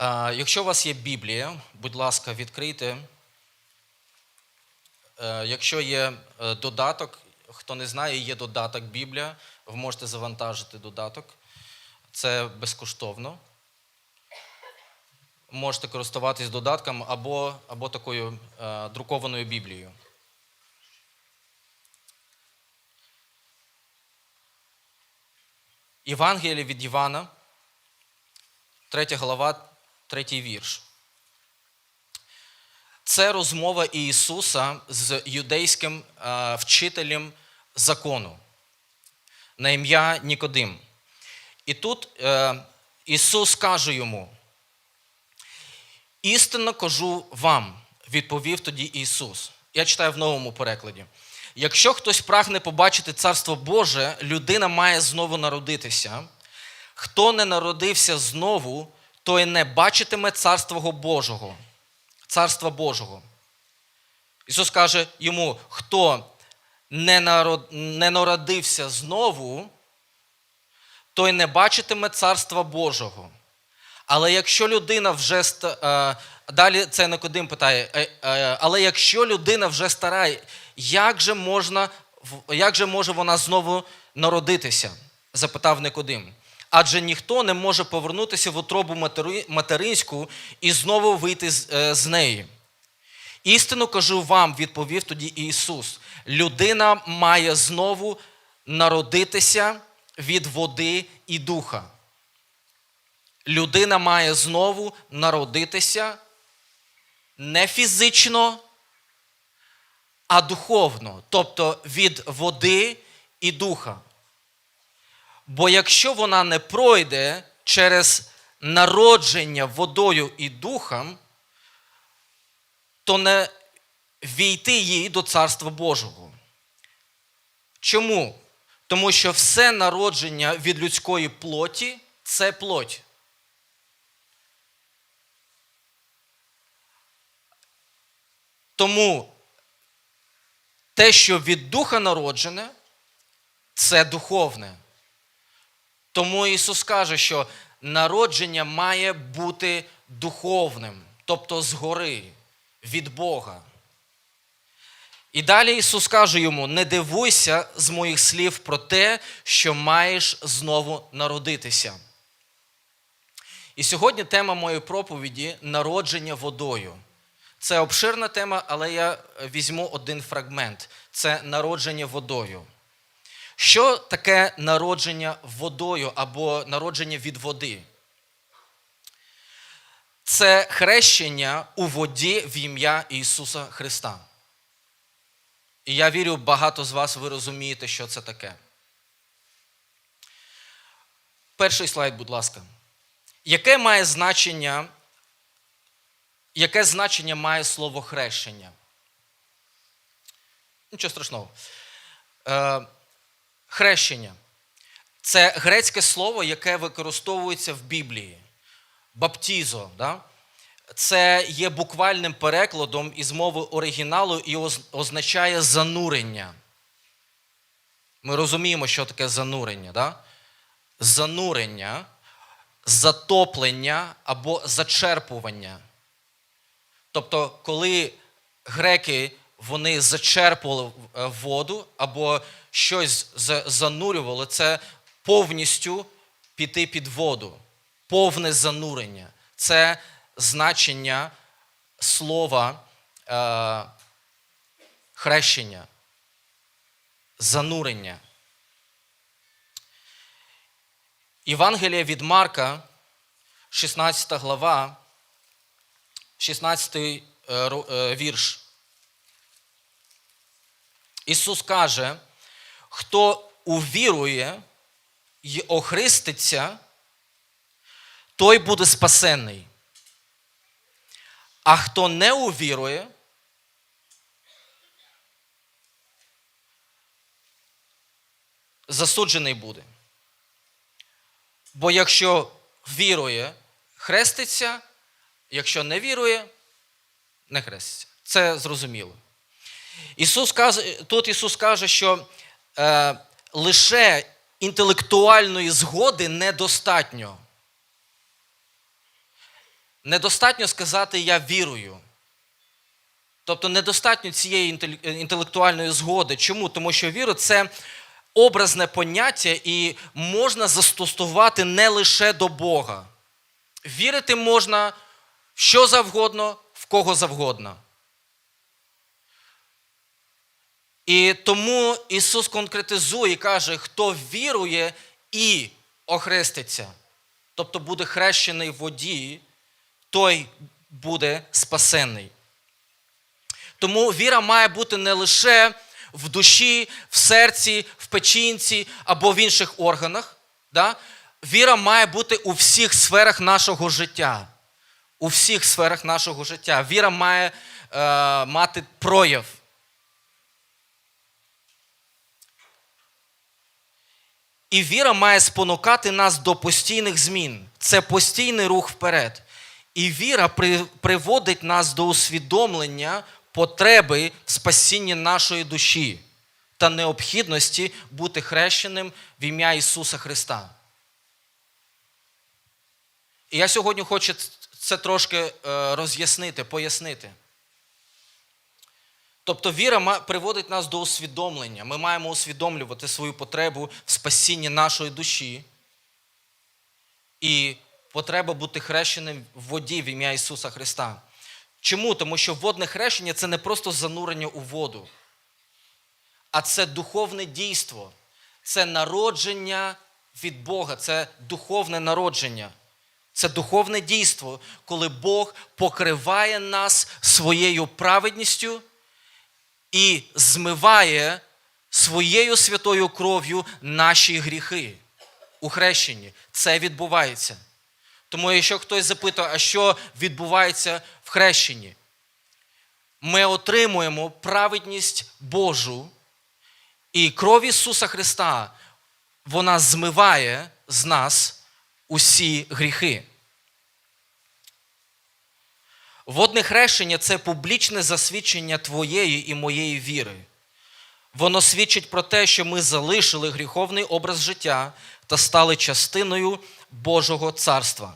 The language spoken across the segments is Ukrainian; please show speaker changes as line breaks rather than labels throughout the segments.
Якщо у вас є Біблія, будь ласка, відкрийте. Е, Якщо є е, додаток, хто не знає, є додаток Біблія, ви можете завантажити додаток. Це безкоштовно. Можете користуватись додатком або, або такою е, друкованою Біблією. Євангеліє від Івана, 3 глава, 3 вірш. Це розмова Ісуса з юдейським е, вчителем закону на ім'я Нікодим. І тут е, Ісус каже йому: істинно кажу вам, відповів тоді Ісус. Я читаю в новому перекладі. Якщо хтось прагне побачити Царство Боже, людина має знову народитися. Хто не народився знову, той не бачитиме Царства Божого. Царства Божого. Ісус каже йому, хто не, не народився знову, той не бачитиме Царства Божого. Але якщо людина вже е, далі це Никодим питає, е, е, але якщо людина вже стара, як же можна, як же може вона знову народитися? запитав Никодим. Адже ніхто не може повернутися в утробу материнську і знову вийти е, з неї. Істину кажу вам, відповів тоді Ісус. Людина має знову народитися від води і духа. Людина має знову народитися не фізично, а духовно, тобто від води і духа. Бо якщо вона не пройде через народження водою і духом, то не війти їй до Царства Божого. Чому? Тому що все народження від людської плоті це плоть. Тому те, що від духа народжене, це духовне. Тому Ісус каже, що народження має бути духовним, тобто згори, від Бога. І далі Ісус каже йому: не дивуйся з моїх слів про те, що маєш знову народитися. І сьогодні тема моєї проповіді народження водою. Це обширна тема, але я візьму один фрагмент: це народження водою. Що таке народження водою або народження від води? Це хрещення у воді в ім'я Ісуса Христа. І я вірю, багато з вас ви розумієте, що це таке. Перший слайд, будь ласка. Яке має значення, яке значення має слово хрещення? Нічого страшного. Хрещення це грецьке слово, яке використовується в Біблії. Баптізо. Да? Це є буквальним перекладом із мови оригіналу і означає занурення. Ми розуміємо, що таке занурення. Да? Занурення, затоплення або зачерпування. Тобто, коли греки вони зачерпували е, воду або щось за- занурювали, це повністю піти під воду, повне занурення. Це значення слова е, хрещення, занурення. Євангелія від Марка, 16 глава, 16 е, е, вірш. Ісус каже, хто увірує і охриститься, той буде спасенний. А хто не увірує, засуджений буде. Бо якщо вірує, хреститься, якщо не вірує, не хреститься. Це зрозуміло. Ісус каже, тут Ісус каже, що е, лише інтелектуальної згоди недостатньо. недостатньо сказати я вірую. Тобто недостатньо цієї е, інтелектуальної згоди. Чому? Тому що віра це образне поняття і можна застосувати не лише до Бога. Вірити можна в що завгодно, в кого завгодно. І тому Ісус конкретизує каже, хто вірує і охреститься, тобто буде хрещений в воді, той буде спасенний. Тому віра має бути не лише в душі, в серці, в печінці або в інших органах. Да? Віра має бути у всіх сферах нашого життя. У всіх сферах нашого життя. Віра має е, мати прояв. І віра має спонукати нас до постійних змін. Це постійний рух вперед. І віра при, приводить нас до усвідомлення потреби в спасінні нашої душі та необхідності бути хрещеним в ім'я Ісуса Христа. І я сьогодні хочу це трошки е, роз'яснити, пояснити. Тобто віра приводить нас до усвідомлення. Ми маємо усвідомлювати свою потребу в спасінні нашої душі і потреба бути хрещеним в воді в ім'я Ісуса Христа. Чому? Тому що водне хрещення це не просто занурення у воду, а це духовне дійство, це народження від Бога, це духовне народження. Це духовне дійство, коли Бог покриває нас своєю праведністю і змиває своєю святою кров'ю наші гріхи у хрещенні. Це відбувається. Тому, якщо хтось запитує, а що відбувається в хрещенні, ми отримуємо праведність Божу, і кров Ісуса Христа вона змиває з нас усі гріхи. Водне хрещення це публічне засвідчення твоєї і моєї віри. Воно свідчить про те, що ми залишили гріховний образ життя та стали частиною Божого царства.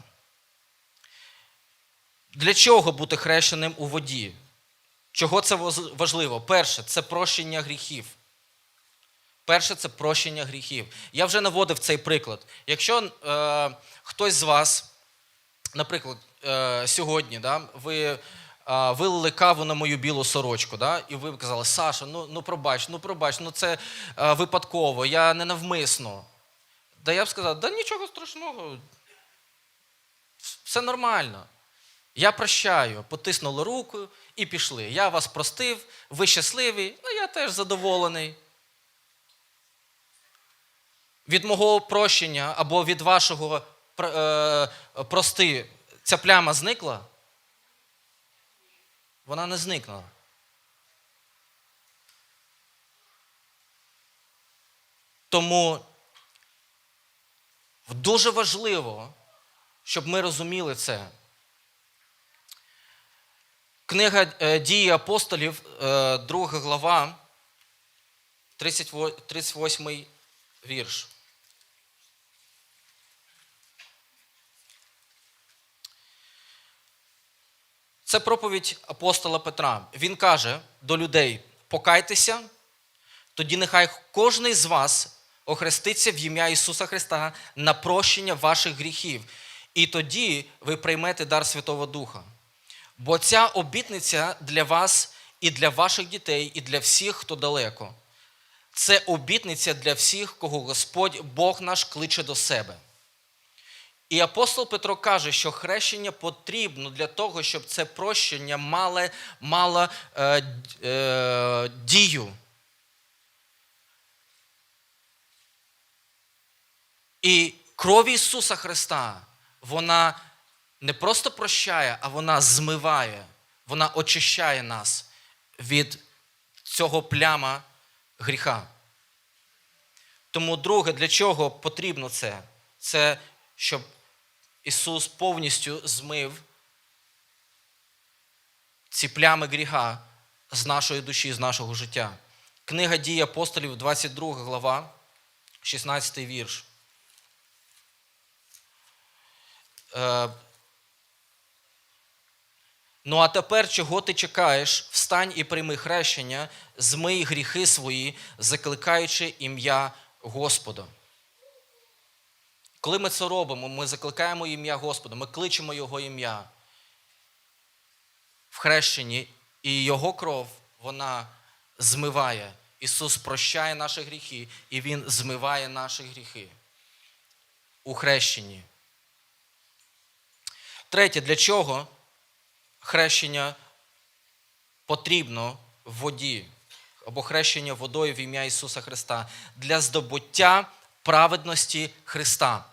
Для чого бути хрещеним у воді? Чого це важливо? Перше, це прощення гріхів. Перше це прощення гріхів. Я вже наводив цей приклад. Якщо е, хтось з вас, наприклад, е, сьогодні, да, ви е, вилили каву на мою білу сорочку, да, і ви казали, Саша, ну, ну пробач, ну пробач, ну це е, випадково, я ненавмисно. Да я б сказав, да нічого страшного, все нормально. Я прощаю, потиснули руку і пішли. Я вас простив, ви щасливі, ну я теж задоволений. Від мого прощення або від вашого прости, ця пляма зникла? Вона не зникла. Тому дуже важливо, щоб ми розуміли це. Книга е, дії апостолів, е, 2 глава, 38 38 вірш. Це проповідь апостола Петра. Він каже до людей: покайтеся, тоді нехай кожен з вас охреститься в ім'я Ісуса Христа на прощення ваших гріхів. І тоді ви приймете дар Святого Духа. Бо ця обітниця для вас і для ваших дітей, і для всіх, хто далеко. Це обітниця для всіх, кого Господь Бог наш кличе до себе. І апостол Петро каже, що хрещення потрібно для того, щоб це прощення мало, мало е, е, дію. І кров Ісуса Христа, вона не просто прощає, а вона змиває, вона очищає нас від цього пляма гріха. Тому, друге, для чого потрібно це? Це щоб Ісус повністю змив ці плями гріха з нашої душі, з нашого життя. Книга дій апостолів, 22 глава, 16 вірш. Е, Ну а тепер чого ти чекаєш? Встань і прийми хрещення, змий гріхи свої, закликаючи ім'я Господа. Коли ми це робимо, ми закликаємо ім'я Господа, ми кличемо Його ім'я в хрещенні, і Його кров, вона змиває. Ісус прощає наші гріхи, і Він змиває наші гріхи у хрещенні. Третє, для чого хрещення потрібно в воді або хрещення водою в ім'я Ісуса Христа для здобуття праведності Христа.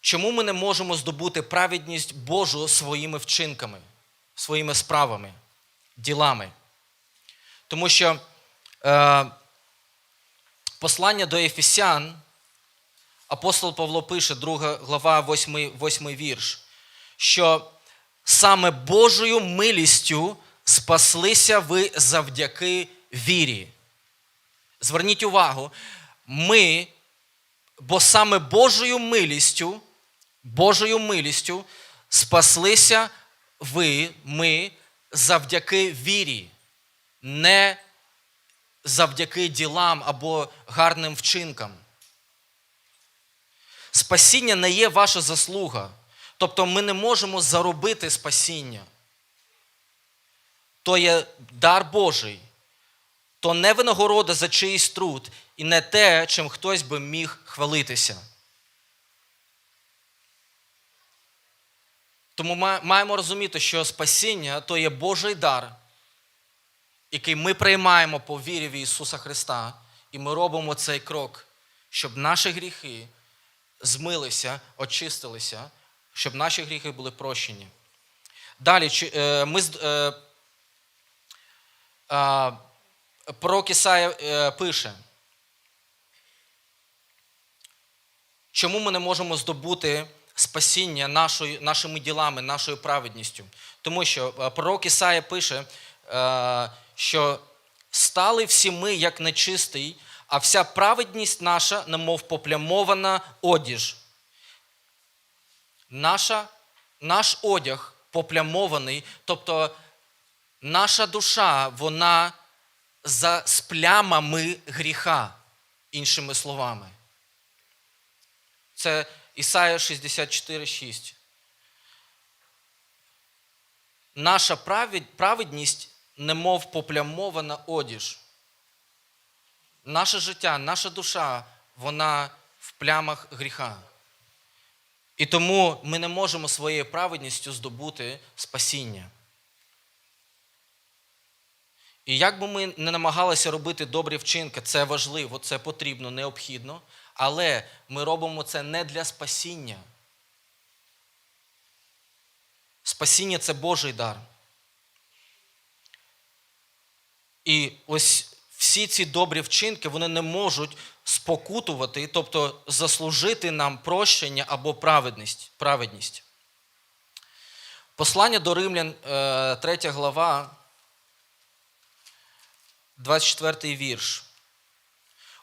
Чому ми не можемо здобути праведність Божу своїми вчинками, своїми справами, ділами? Тому що е, послання до Ефесян, апостол Павло пише, 2 глава, 8, 8 вірш, що саме Божою милістю спаслися ви завдяки вірі. Зверніть увагу, ми, бо саме Божою милістю, Божою милістю спаслися ви, ми завдяки вірі, не завдяки ділам або гарним вчинкам. Спасіння не є ваша заслуга. Тобто ми не можемо заробити спасіння. То є дар Божий, то не винагорода за чиїсь труд і не те, чим хтось би міг хвалитися. Тому ми маємо розуміти, що спасіння то є Божий дар, який ми приймаємо по вірі в Ісуса Христа, і ми робимо цей крок, щоб наші гріхи змилися, очистилися, щоб наші гріхи були прощені. Далі е, ми е, пророк Ісая е, пише, чому ми не можемо здобути спасіння нашою, нашими ділами, нашою праведністю? Тому що е, пророк Ісая пише, е, що стали всі ми як нечистий, а вся праведність наша, немов поплямована одіж. Наша, наш одяг поплямований, тобто наша душа, вона за з плямами гріха, іншими словами. Це Ісая 64,6. Наша праведність немов поплямована одіж. Наше життя, наша душа, вона в плямах гріха. І тому ми не можемо своєю праведністю здобути спасіння. І як би ми не намагалися робити добрі вчинки, це важливо, це потрібно, необхідно, але ми робимо це не для спасіння. Спасіння це Божий дар. І ось всі ці добрі вчинки вони не можуть спокутувати, тобто заслужити нам прощення або праведність. праведність. Послання до Римлян, 3 глава, 24 вірш.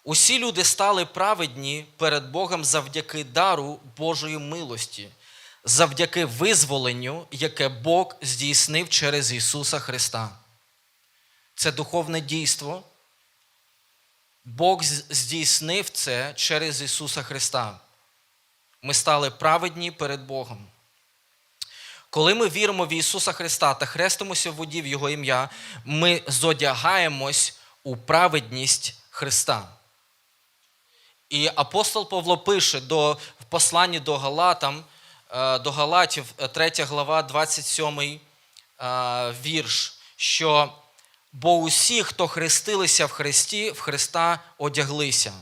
Усі люди стали праведні перед Богом завдяки дару Божої милості, завдяки визволенню, яке Бог здійснив через Ісуса Христа. Це духовне дійство. Бог здійснив це через Ісуса Христа. Ми стали праведні перед Богом. Коли ми віримо в Ісуса Христа та хрестимося в воді в Його ім'я, ми зодягаємось у праведність Христа. І апостол Павло пише до, в посланні до Галатам, е, до Галатів, е, 3 глава, 27 е, вірш, що бо усі, хто хрестилися в Христі, в Христа одяглися.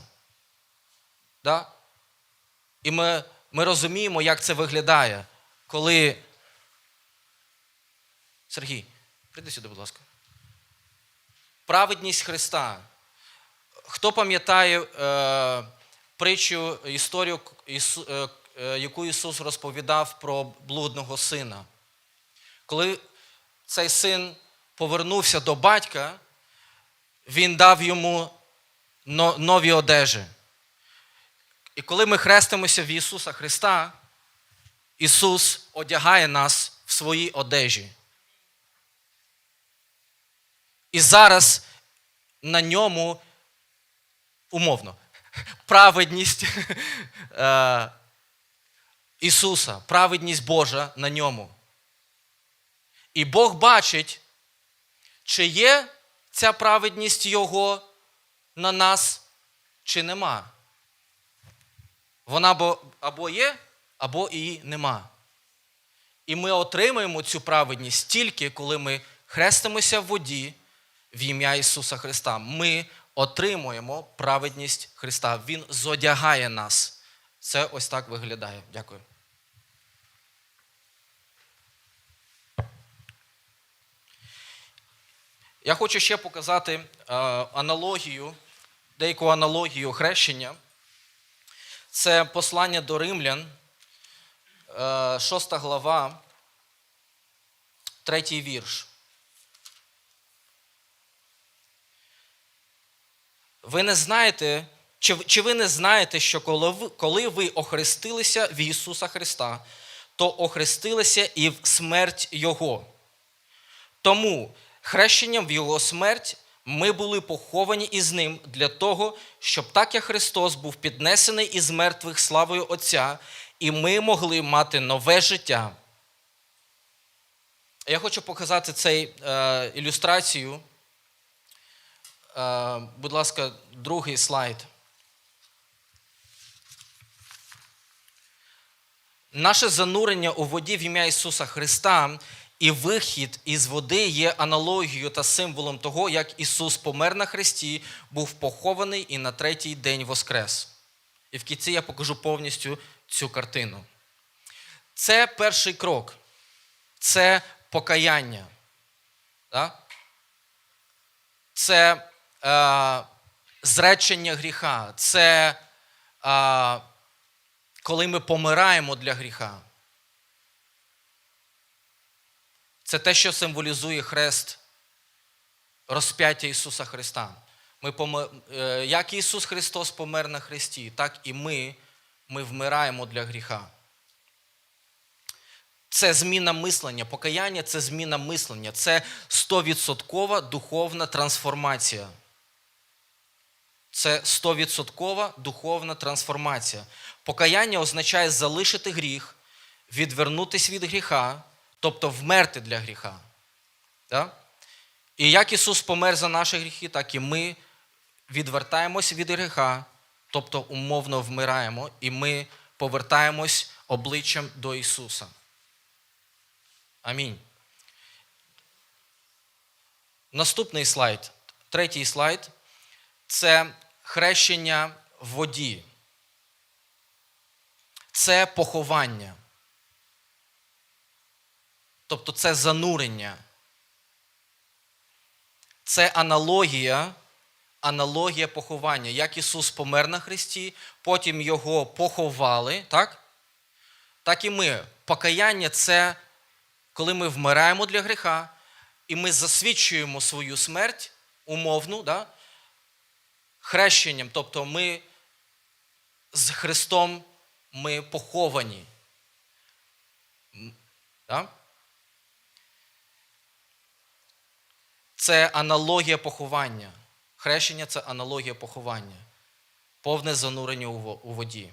Да? І ми, ми розуміємо, як це виглядає, коли. Сергій, прийди сюди, будь ласка. Праведність Христа. Хто пам'ятає е, притчу, історію, Ісу- е, е, яку Ісус розповідав про блудного сина? Коли цей син повернувся до батька, він дав йому нові одежі. І коли ми хрестимося в Ісуса Христа, Ісус одягає нас в свої одежі. І зараз на ньому умовно праведність е, Ісуса, праведність Божа на ньому. І Бог бачить, чи є ця праведність Його на нас, чи нема. Вона або, є, або її нема. І ми отримуємо цю праведність тільки, коли ми хрестимося в воді в ім'я Ісуса Христа. Ми отримуємо праведність Христа. Він зодягає нас. Це ось так виглядає. Дякую. Я хочу ще показати е, аналогію, деяку аналогію хрещення. Це послання до римлян, е, 6 глава, 3 вірш. Ви не знаєте, чи, чи ви не знаєте, що коли ви, коли ви охрестилися в Ісуса Христа, то охрестилися і в смерть Його. Тому хрещенням в Його смерть ми були поховані із Ним для того, щоб так як Христос був піднесений із мертвих славою Отця, і ми могли мати нове життя. Я хочу показати цей е, ілюстрацію. Е, будь ласка, другий слайд. Наше занурення у воді в ім'я Ісуса Христа і вихід із води є аналогією та символом того, як Ісус помер на Христі, був похований і на третій день воскрес. І в кінці я покажу повністю цю картину. Це перший крок. Це покаяння. Це е, зречення гріха. Це е, коли ми помираємо для гріха. Це те, що символізує хрест розп'яття Ісуса Христа. Ми помер... Як Ісус Христос помер на Христі, так і ми, ми вмираємо для гріха. Це зміна мислення. Покаяння це зміна мислення. Це стовідсоткова духовна трансформація. Це стовідсоткова духовна трансформація. Покаяння означає залишити гріх, відвернутися від гріха, тобто вмерти для гріха. Так? І як Ісус помер за наші гріхи, так і ми відвертаємось від гріха, тобто умовно вмираємо, і ми повертаємось обличчям до Ісуса. Амінь. Наступний слайд, третій слайд це хрещення в воді. Це поховання. Тобто це занурення. Це аналогія, аналогія поховання. Як Ісус помер на Христі, потім Його поховали, так? Так і ми. Покаяння це коли ми вмираємо для гріха, і ми засвідчуємо свою смерть умовну, да? Хрещенням. Тобто ми з Христом ми поховані. Да? Це аналогія поховання. Хрещення це аналогія поховання. Повне занурення у воді.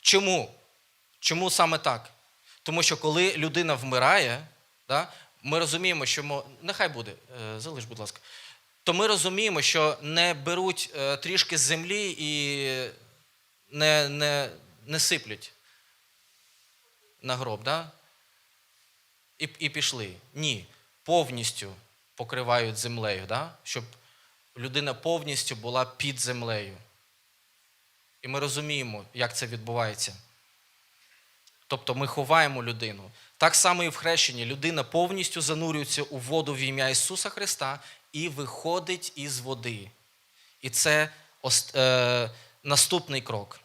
Чому? Чому саме так? Тому що коли людина вмирає, да, ми розуміємо, що ми... нехай буде, е, залиш, будь ласка, то ми розуміємо, що не беруть е, трішки з землі і не не, не сиплять на гроб, да? і і пішли. Ні, повністю покривають землею, да? щоб людина повністю була під землею. І ми розуміємо, як це відбувається. Тобто ми ховаємо людину. Так само і в хрещенні людина повністю занурюється у воду в ім'я Ісуса Христа і виходить із води. І це е, наступний крок.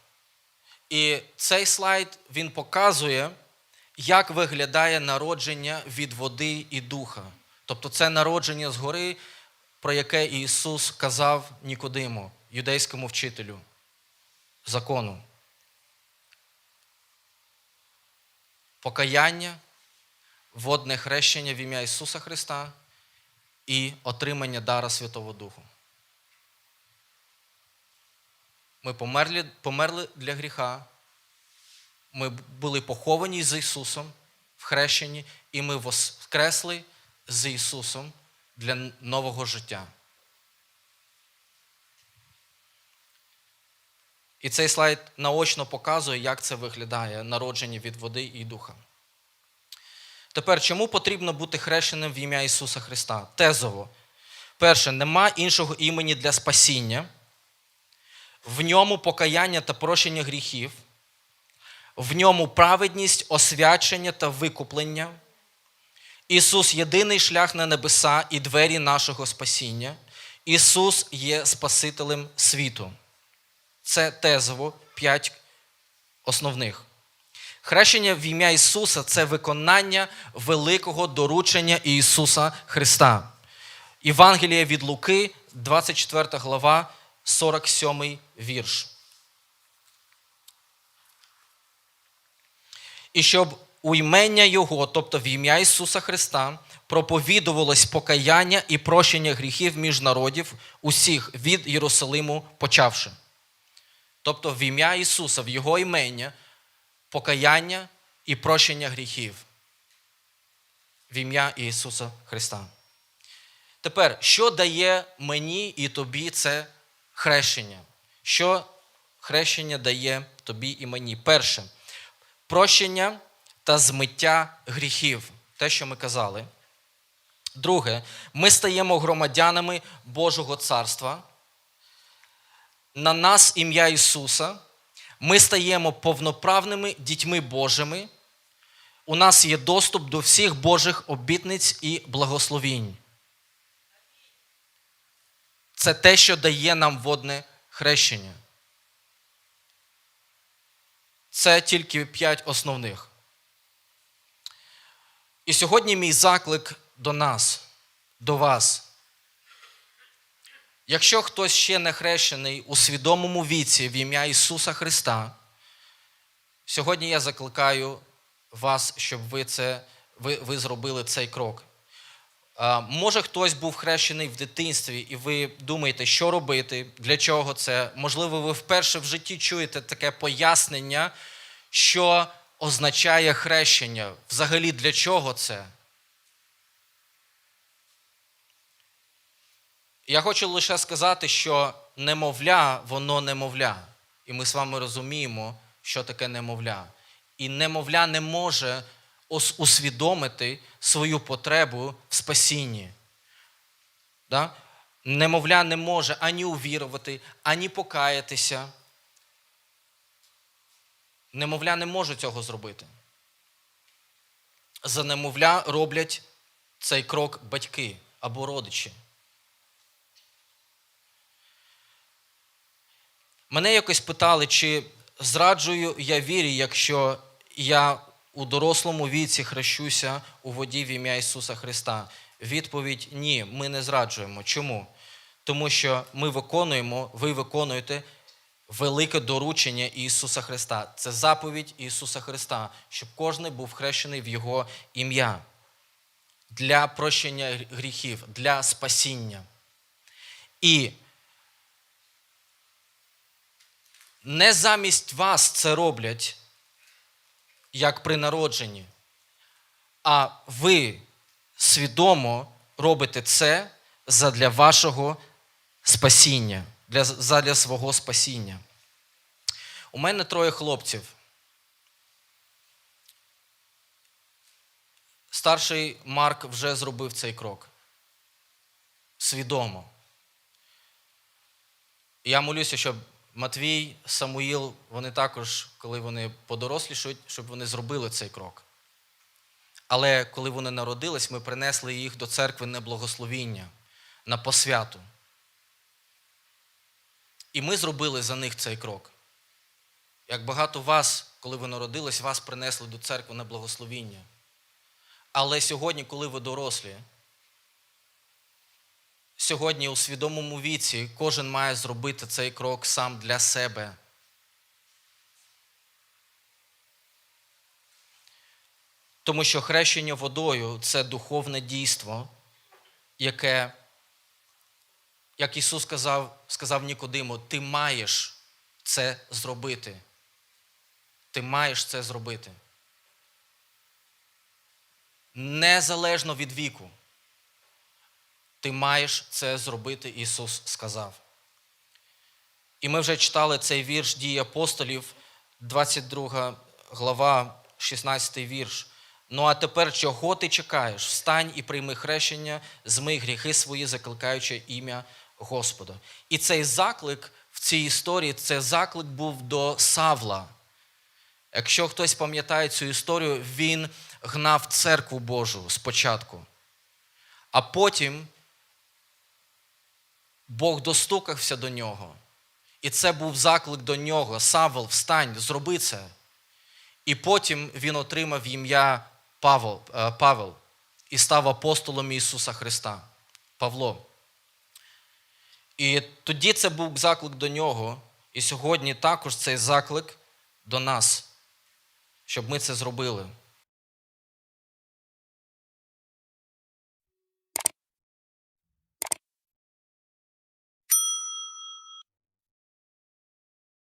І цей слайд він показує, як виглядає народження від води і духа. Тобто це народження згори, про яке Ісус казав Нікодиму, юдейському вчителю закону. покаяння, водне хрещення в ім'я Ісуса Христа і отримання дара Святого Духу. Ми померли, померли для гріха, ми були поховані з Ісусом в хрещенні, і ми воскресли з Ісусом для нового життя. І цей слайд наочно показує, як це виглядає народження від води і духа. Тепер, чому потрібно бути хрещеним в ім'я Ісуса Христа? Тезово. Перше, нема іншого імені для спасіння, в ньому покаяння та прощення гріхів, в ньому праведність, освячення та викуплення. Ісус єдиний шлях на небеса і двері нашого спасіння. Ісус є Спасителем світу. Це тезово п'ять основних. Хрещення в ім'я Ісуса це виконання великого доручення Ісуса Христа. Євангелія від Луки, 24 глава, 47 вірш. І щоб у імення Його, тобто в ім'я Ісуса Христа, проповідувалось покаяння і прощення гріхів між народів усіх від Єрусалиму почавши. Тобто в ім'я Ісуса, в Його імення, покаяння і прощення гріхів. В ім'я Ісуса Христа. Тепер, що дає мені і тобі це хрещення? Що хрещення дає тобі і мені? Перше, прощення та змиття гріхів. Те, що ми казали. Друге, ми стаємо громадянами Божого Царства. На нас ім'я Ісуса. Ми стаємо повноправними дітьми Божими. У нас є доступ до всіх Божих обітниць і благословінь. Це те, що дає нам водне хрещення. Це тільки п'ять основних. І сьогодні мій заклик до нас, до вас. Якщо хтось ще не хрещений у свідомому віці в ім'я Ісуса Христа, сьогодні я закликаю вас, щоб ви, це, ви, ви зробили цей крок. Може, хтось був хрещений в дитинстві, і ви думаєте, що робити, для чого це. Можливо, ви вперше в житті чуєте таке пояснення, що означає хрещення. Взагалі, для чого це? Я хочу лише сказати, що немовля, воно немовля. І ми з вами розуміємо, що таке немовля. І немовля не може усвідомити свою потребу в спасінні. Да? Немовля не може ані увірувати, ані покаятися. Немовля не може цього зробити. За немовля роблять цей крок батьки або родичі. Мене якось питали, чи зраджую я вірі, якщо я у дорослому віці хрещуся у воді в ім'я Ісуса Христа. Відповідь ні, ми не зраджуємо. Чому? Тому що ми виконуємо, ви виконуєте велике доручення Ісуса Христа. Це заповідь Ісуса Христа, щоб кожен був хрещений в Його ім'я для прощення гріхів, для спасіння. І не замість вас це роблять, як при народженні, а ви свідомо робите це задля вашого спасіння, для, задля свого спасіння. У мене троє хлопців. Старший Марк вже зробив цей крок. Свідомо. Я молюся, щоб Матвій, Самуїл, вони також, коли вони подорослішують, щоб вони зробили цей крок. Але коли вони народились, ми принесли їх до церкви на благословіння, на посвяту. І ми зробили за них цей крок. Як багато вас, коли ви народились, вас принесли до церкви на благословіння. Але сьогодні, коли ви дорослі, сьогодні у свідомому віці кожен має зробити цей крок сам для себе. Тому що хрещення водою це духовне дійство, яке, як Ісус сказав, сказав Нікодиму, ти маєш це зробити. Ти маєш це зробити. Незалежно від віку. Ти маєш це зробити, Ісус сказав. І ми вже читали цей вірш дії апостолів, 22 глава, 16 вірш. Ну а тепер чого ти чекаєш? Встань і прийми хрещення, змий гріхи свої, закликаючи ім'я Господа. І цей заклик в цій історії, це заклик був до Савла. Якщо хтось пам'ятає цю історію, він гнав церкву Божу спочатку. А потім Бог достукався до нього. І це був заклик до нього. Савел, встань, зроби це. І потім він отримав ім'я Павел, е, Павел і став апостолом Ісуса Христа. Павло. І тоді це був заклик до нього. І сьогодні також цей заклик до нас, щоб ми це зробили.